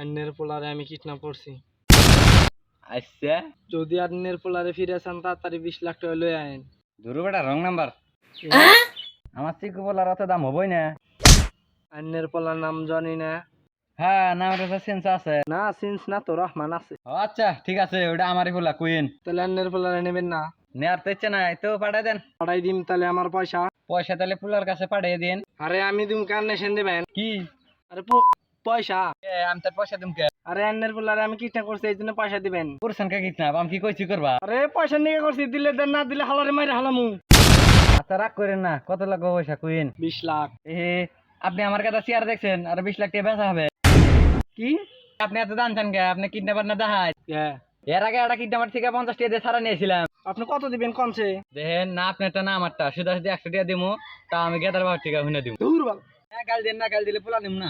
অন্যের পোলারে আমি কিডন্যাপ করছি। আচ্ছা। যদি অন্যের পোলারে ফিরে আসান তাড়াতাড়ি বিশ লাখ টাকা লয়ে আইন ধরু বেটা রং নাম্বার। আমার চিকু বলার অত দাম হবই না। অন্যের পোলার নাম জানি না। হ্যাঁ নামের কাছে সেন্স আছে। না সিন্স না তো রহমান আছে। ও আচ্ছা ঠিক আছে ওটা আমারই বলা কুইন তাহলে অন্যের পোলারে নেবেন না। নেয়ার তো ইচ্ছে নাই তো পাঠাই দেন। পাঠাই দিম তাহলে আমার পয়সা। পয়সা তাহলে পুলার কাছে পাঠিয়ে দিন। আরে আমি দিম কার নেশন দেবেন? কি? আরে প- পয়সা? আমি তার পয়সা দিম কে? আরে অন্যের আমি কিডন্যাপ করছি এই জন্য পয়সা দিবেন। করছেন কে আমি কি কইছি করবা? আরে পয়সা নিয়ে করছি দিলে দেন না দিলে হালারে মাইরে হালামু। আচ্ছা রাগ করেন না কত লাগবে পয়সা কুইন? লাখ। এ আপনি আমার কাছে চেয়ার দেখছেন আর বিশ লাখ টাকা বেচা হবে। কি? আপনি এত কে? আপনি কিডন্যাপার না হ্যাঁ এর আগে একটা কিডন্যাপার থেকে পঞ্চাশ টাকা দিয়ে ছাড়া নিয়েছিলাম। আপনি কত দিবেন কমছে দেখেন না আপনারটা না আমারটা। সুদা সুদি একশো টাকা দিমু তা আমি গেদার বাবার টাকা হুনে দিমু। দূর হ্যাঁ গাল দেন না গাল দিলে পোলা না।